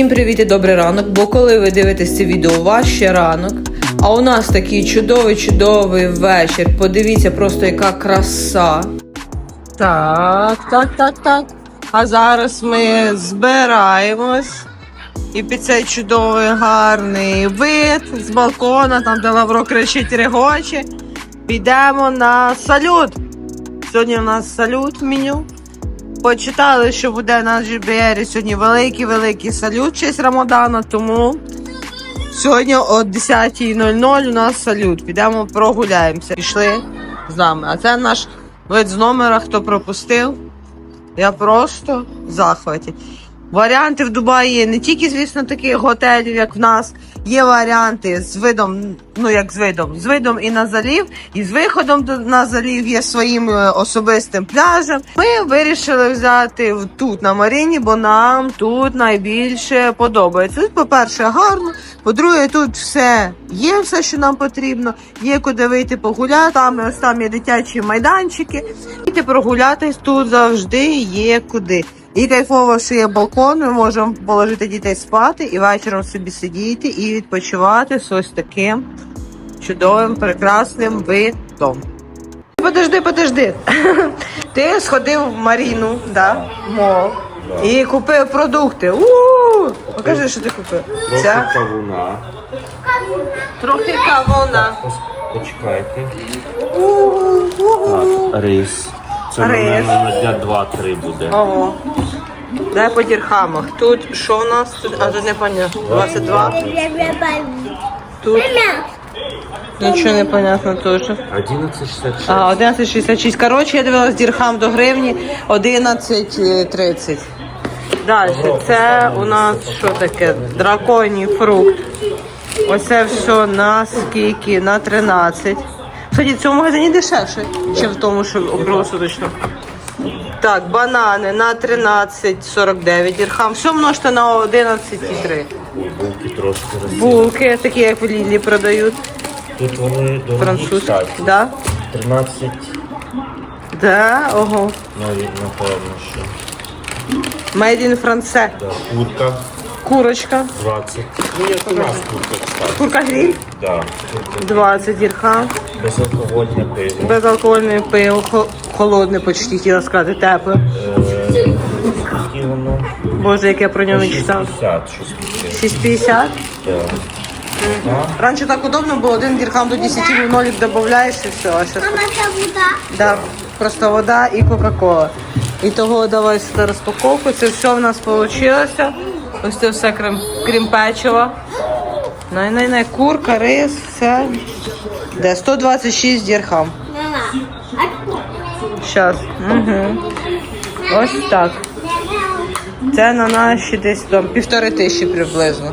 Всім привіт і добрий ранок, бо коли ви дивитесь це відео, у вас ще ранок. А у нас такий чудовий чудовий вечір. Подивіться просто яка краса. Так, так, так, так. А зараз ми збираємось. І під цей чудовий гарний вид з балкона, там де Лавро кричить регоче. Підемо на салют. Сьогодні у нас салют меню. Почитали, що буде на GBR сьогодні великий-великий салют честь Рамадана, тому сьогодні о 10.00 у нас салют. Підемо прогуляємося. Пішли з нами. А це наш вид з номера, хто пропустив. Я просто в захваті. Варіанти в Дубаї є не тільки, звісно, таких готелів, як в нас. Є варіанти з видом, ну як з видом, з видом і на залів, і з виходом до- на залів є своїм е, особистим пляжем. Ми вирішили взяти тут на Маріні, бо нам тут найбільше подобається. Тут, по-перше, гарно. По-друге, тут все є, все, що нам потрібно. Є куди вийти погуляти. Там ось там є дитячі майданчики. Вийти прогулятись тут завжди є куди. І кайфово, що є балкон, ми можемо положити дітей спати і вечором собі сидіти і відпочивати з ось таким чудовим, прекрасним видом. Подожди, подожди. Ти сходив в Маріну, да? в мол, і купив продукти. У-у-у! Покажи, що ти купив. Трохи Ця кавуна. трохи кавуна. Почекайте. У-у-у. Так, рис. Це Рис. на на дня 2-3 буде. Ого. Дай по дірхамах. Тут що в нас? Тут, а тут не понятно. 22. Тут нічого не понятно теж. 11,66. А, 11,66. Коротше, я дивилась дірхам до гривні 11,30. Далі, це у нас що таке? Драконій фрукт. Оце все на скільки? На 13. Кстати, в цьому магазині дешевше, ніж в тому, що круглосуточно. Так, банани на 13,49 дірхам. Все множте на 11,3. Булки трошки розділи. Булки, такі як в Лілі продають. Тут вони дорогі, Французькі. Да? 13, Да, ого. навіть напевно, що. Made in France. Да. Курка Курочка. 20. Ну, як у нас курка, кстати. Курка гриль. Да. 20 дірхам. безалкогольне пиво. Безалкогольне пиво, хо- холодне почти, хотіла сказати, тепле. Е, Скільки воно? Боже, як я про нього мечтав. 60, щось таке. 6,50. Да. Да. Раніше так удобно було, один дірхам до 10 в нолик додаєш і все. А зараз Мама, це вода. да, просто вода і Кока-Кола. І того давай сюди розпаковку. Це все в нас вийшло. Ось це все крім, крім печива. Най-най-най, курка, рис, все. Де 126 дірхам. Щас. Угу. Ось так. Це на наші десь там півтори тисячі приблизно.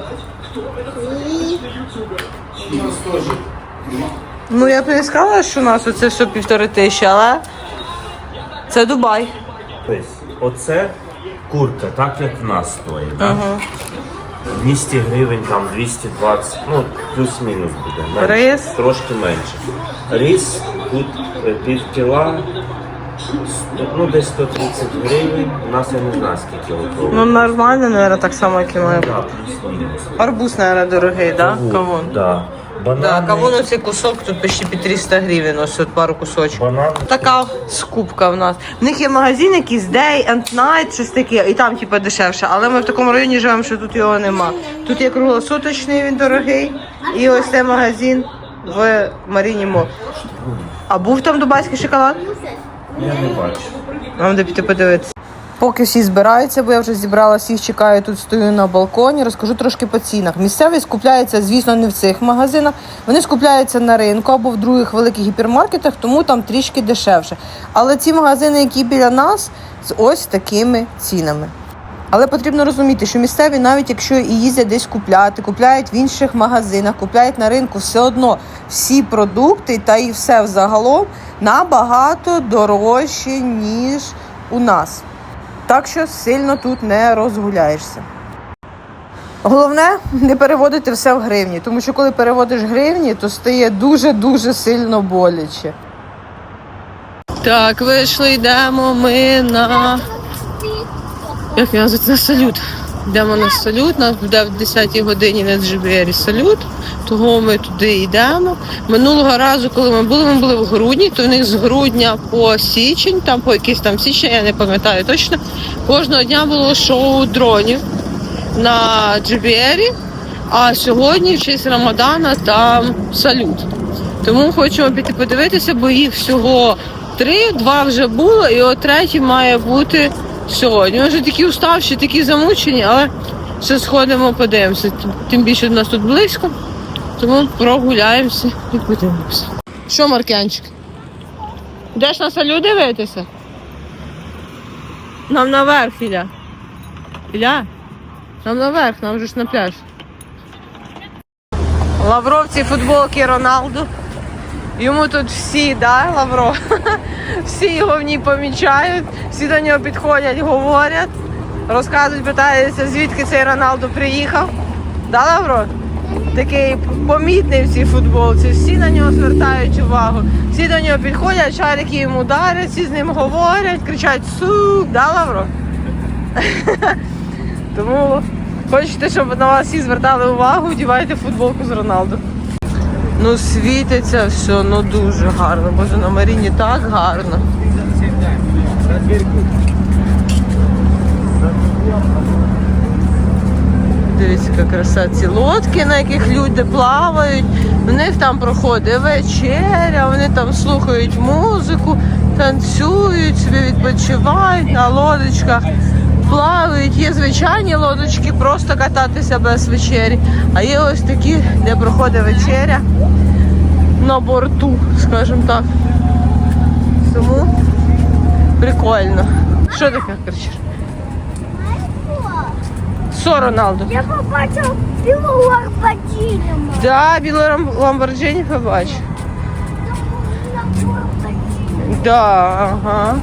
Ну я б не сказала, що у нас оце все півтори тисячі, але це Дубай. Тобто, оце курка, так як в нас стоїть. Да? 200 гривень, там 220, ну плюс-мінус буде. Менше, Рис? Трошки менше. Рис тут е, пів кіла, сто- ну десь 130 гривень. У нас я не знаю скільки готово. Ну нормально, мабуть, так само, як і бути. Да, плюс-мінус. Арбуз, мабуть, дорогий, да? Кавун. Да. Да, Банани, кавун оцей кусок тут почти під 300 гривень, ось от пару кусочків. банани. Така скупка в нас. В них є магазин якийсь Day and Night, щось таке, і там типу дешевше. Але ми в такому районі живемо, що тут його нема. Тут є круглосуточний, він дорогий. І ось цей магазин в Маріні Мол. А був там дубайський шоколад? Я не бачу. Вам де піти подивитися. Поки всі збираються, бо я вже зібрала всіх, чекаю тут, стою на балконі, розкажу трошки по цінах. Місцеві скупляються, звісно, не в цих магазинах. Вони скупляються на ринку або в других великих гіпермаркетах, тому там трішки дешевше. Але ці магазини, які біля нас, з ось такими цінами. Але потрібно розуміти, що місцеві, навіть якщо і їздять десь купляти, купляють в інших магазинах, купляють на ринку, все одно всі продукти та і все взагалом набагато дорожче, ніж у нас. Так що сильно тут не розгуляєшся. Головне не переводити все в гривні, тому що коли переводиш гривні, то стає дуже-дуже сильно боляче. Так, вийшли, йдемо ми на. Як називається? На салют. Йдемо на салют, нас буде в 10-й годині на GBR салют, того ми туди йдемо. Минулого разу, коли ми були, ми були в грудні, то в них з грудня по січень, там по якийсь там січень, я не пам'ятаю точно. Кожного дня було шоу дронів на GBR, а сьогодні, в честь Рамадана, там салют. Тому хочемо піти подивитися, бо їх всього три, два вже було, і от третій має бути сьогодні. Вже такі уставші, такі замучені, але ще сходимо, подивимося. Тим- більше до нас тут близько, тому прогуляємося і подивимося. Що, Маркянчик? Йдеш на салют дивитися? Нам наверх, Ілля. Ілля? Нам наверх, нам вже ж на пляж. Лавровці футболки Роналду. Йому тут всі, да, Лавро? Всі його в ній помічають, всі до нього підходять, говорять, розказують, питаються, звідки цей Роналду приїхав. Да, Лавро? Такий помітний в цій футболці. Всі на нього звертають увагу. Всі до нього підходять, шарики йому дарять, всі з ним говорять, кричать сук, да, Лавро? Тому хочете, щоб на вас всі звертали увагу, вдівайте футболку з Роналду. Ну, світиться все, ну дуже гарно. Боже, на Маріні так гарно. Дивіться, яка краса. Ці лодки, на яких люди плавають. В них там проходить вечеря, вони там слухають музику, танцюють, собі відпочивають на лодочках, плавають. Є звичайні лодочки, просто кататися без вечері. А є ось такі, де проходить вечеря на борту, скажімо так. Тому прикольно. Що таке кричиш? Що, Роналду? Я побачив білу Ламборджині. Да, білу Ламборджині побачу. Да, ага.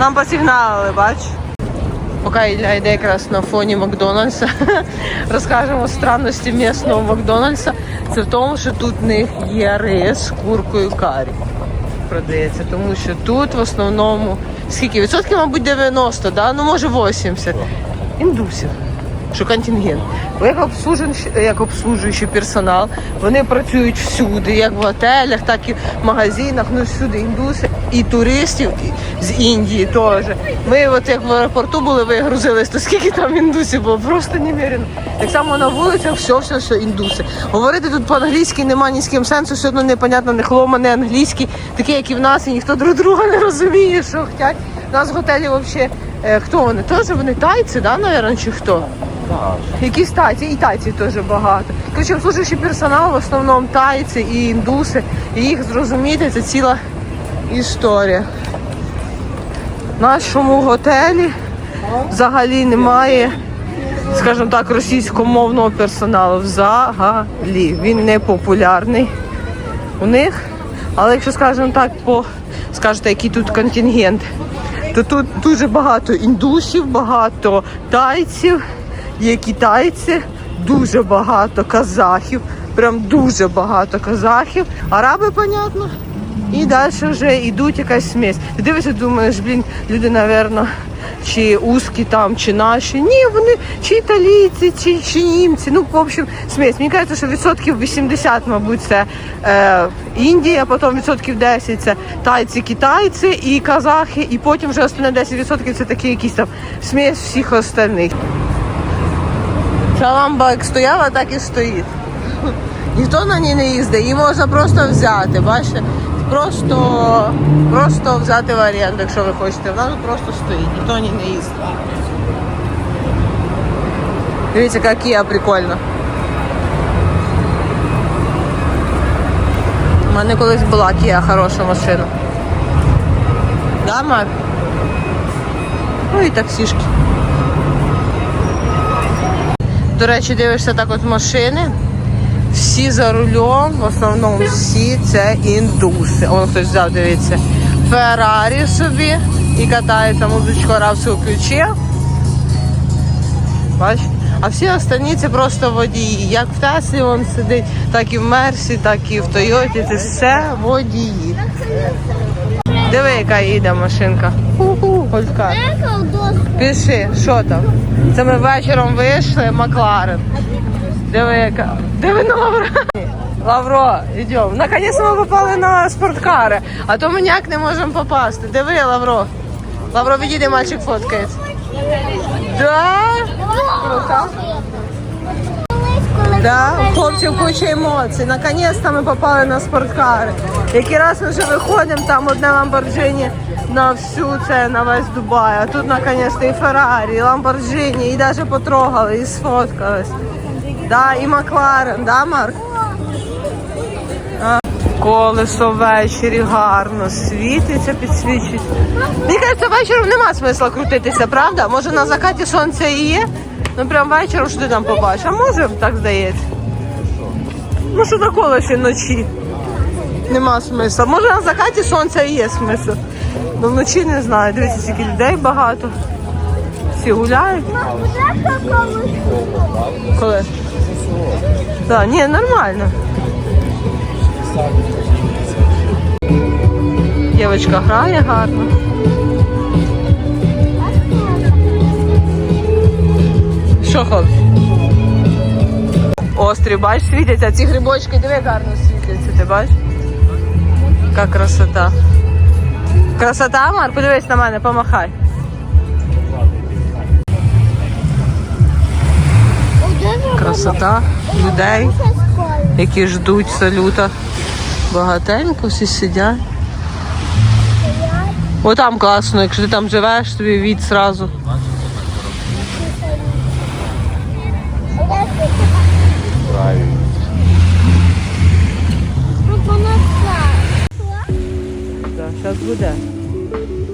Нам посигналили, бач. Поки Ілля йде якраз на фоні Макдональдса, розкажемо странності місного Макдональдса. Це в тому, що тут в них є рис з куркою карі. Продається, тому що тут в основному скільки відсотків, мабуть, 90, да? ну може 80 індусів. Що контингент. Як як обслужуючий персонал, вони працюють всюди, як в готелях, так і в магазинах, ну всюди індуси і туристів з Індії теж. Ми от як в аеропорту були, вигрузились, то скільки там індусів було, просто немерено. Так само на вулицях все, все, все індуси. Говорити тут по-англійськи нема ні з ким сенсу, все одно непонятно, не хлома, не англійський, такі, як і в нас, і ніхто друг друга не розуміє, що хочуть. У нас в готелі взагалі, е, хто вони? Теж вони тайці, да, наверное, чи хто? Якісь тайці, і тайців теж багато. Короче, обслужуючий персонал в основному тайці і індуси. І їх зрозуміти це ціла історія. В нашому готелі взагалі немає, скажімо так, російськомовного персоналу. Взагалі. Він не популярний у них. Але якщо, скажімо так, по скажете, який тут контингент, то тут дуже багато індусів, багато тайців, є китайці, дуже багато казахів, прям дуже багато казахів. Араби, понятно. І далі вже йдуть якась смесь. Ти дивишся, думаєш, блін, люди, напевно, чи узкі там, чи наші. Ні, вони чи італійці, чи, чи німці. Ну, в общем, смесь. Мені кажеться, що відсотків 80, мабуть, це е, Індія, потім відсотків 10 це тайці, китайці і казахи, і потім вже остальне 10% це такі якісь там смесь всіх остальних. Ця ламба як стояла, так і стоїть. Ніхто на ній не їздить, її можна просто взяти. Бачите? Просто, просто взяти в оренду, якщо ви хочете. Вона просто стоїть, ніхто на ній не їздить. Дивіться, яка Kia прикольна. У мене колись була Kia хороша машина. Да, Мак? Ну і таксішки. До речі, дивишся так от машини. Всі за рулем, в основному всі це індуси. Он хтось взяв, дивіться, Феррарі собі і катається музичку арабську ключі. Бач? А всі останні це просто водії. Як в Теслі він сидить, так і в Мерсі, так і в Тойоті. Це все водії. Диви, яка їде машинка. Ху-ху, Гольфкар. Пиши, що там? Це ми вечором вийшли, Макларен. Диви, яка. Диви Лавро. Лавро, йдемо. Наконець ми попали на спорткари, а то ми ніяк не можемо попасти. Диви, Лавро. Лавро, відійди, мальчик фоткається. Да? Круто. Да, хлопців куча емоцій. Наконець-то ми попали на спорткари. Який раз ми вже виходимо, там одне Ламборджині на всю це, на весь Дубай. А тут наконець-то і Феррарі, і Ламборджині, і навіть потрогали, і сфоткались. Да, і Макларен, да, Марк? Колесо ввечері гарно світиться, підсвічується. Мені кажеться, вечором нема смисла крутитися, правда? Може на закаті сонце і є? Ну прям вечором що ти там побачиш. А може так здається? Ну що на колесі вночі? Нема смисла. Може на закаті сонця і є смисл. Ну вночі не знаю. Дивіться, скільки людей багато. Всі гуляють. Коли? Так, ні, нормально. Дівчинка грає гарно. Що хлопці? Острі, бач, світяться. Ці грибочки, диви, гарно світяться, ти бачиш? Яка красота. Красота, Мар, подивись на мене, помахай. Красота людей, які ждуть салюта. Багатенько всі сидять. О, там класно, якщо ти там живеш, тобі від зразу. Так, зараз буде.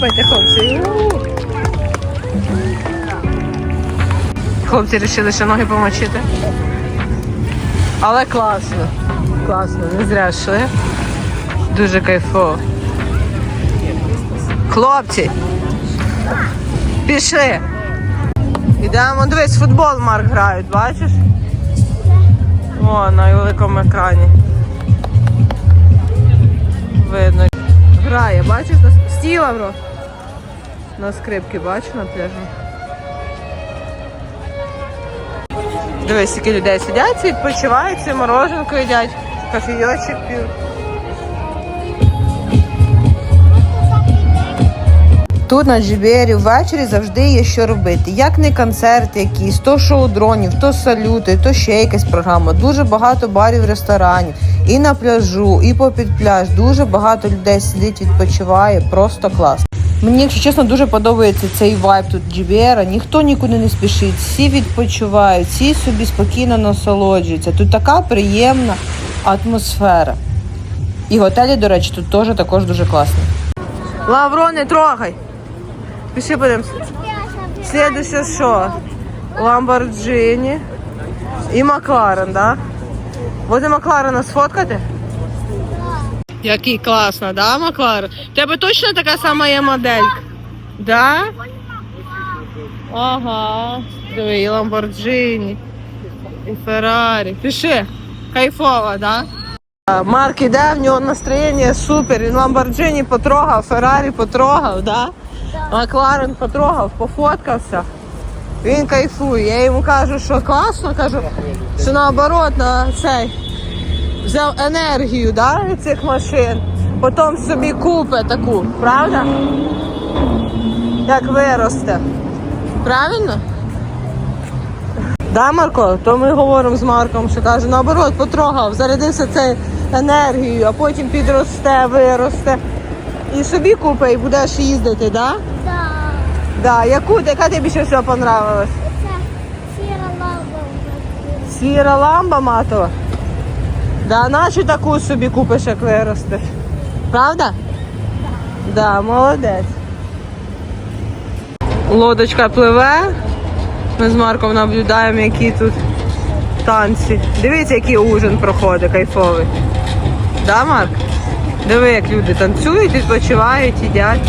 Капайте, хлопці. Хлопці вирішили ще ноги помочити. Але класно. Класно, не зря йшли. Дуже кайфово. Хлопці. Пішли. Ідемо, дивись, футбол Марк грають, бачиш? О, на великому екрані. Видно. Грає, бачиш? Стій, Лавро. На скрипки, бачу на пляжі. Дивись, скільки людей сидять, відпочивають, ці мороженку їдять, кофійочок п'ють. Тут на Джибері ввечері завжди є що робити. Як не концерти якісь, то шоу дронів, то салюти, то ще якась програма. Дуже багато барів, ресторанів. І на пляжу, і попід пляж. Дуже багато людей сидить, відпочиває. Просто клас. Мені, якщо чесно, дуже подобається цей вайб тут Джібера. Ніхто нікуди не спішить, всі відпочивають, всі собі спокійно насолоджуються. Тут така приємна атмосфера. І готелі, до речі, тут теж також дуже класні. Лавро, не трогай. Пішли подивимося. Слідуще що? Ламборджині і Макларен, да? Буде Макларена сфоткати? Який класно, да, Макларен? У тебе точно така сама є моделька? Да? Ага. Диви, і Ламборджині, і Феррарі. Пиши. Кайфово, да? Марк іде, в нього настроєння супер. Він Ламборджині потрогав, Феррарі потрогав, да? Макларен потрогав, пофоткався. Він кайфує. Я йому кажу, що класно, кажу, що наоборот на цей взяв енергію да, від цих машин, потім собі купить таку, правда? Як виросте. Правильно? Да, Марко? То ми говоримо з Марком, що каже, наоборот, потрогав, зарядився цією енергією, а потім підросте, виросте. І собі купить і будеш їздити, да? Да. Да. Яку, яка тобі більше всього понравилась? Це сіра ламба. Сіра ламба матова? Да, наче таку собі купиш, як виростеш. Правда? Да, молодець. Лодочка пливе. Ми з Марком наблюдаємо, які тут танці. Дивіться, який ужин проходить кайфовий. Да, Марк? Диви, як люди танцюють, відпочивають, їдять.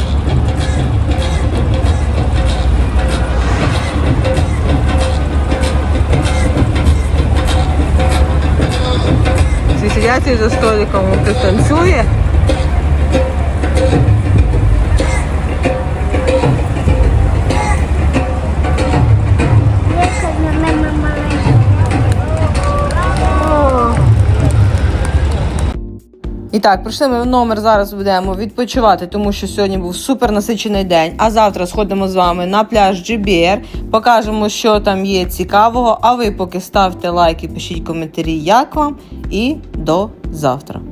Сидять за столиком, танцює. Так, прийшли ми в номер. Зараз будемо відпочивати, тому що сьогодні був супер насичений день. А завтра сходимо з вами на пляж GBR, покажемо, що там є цікавого. А ви поки ставте лайки, пишіть коментарі, як вам. І до завтра.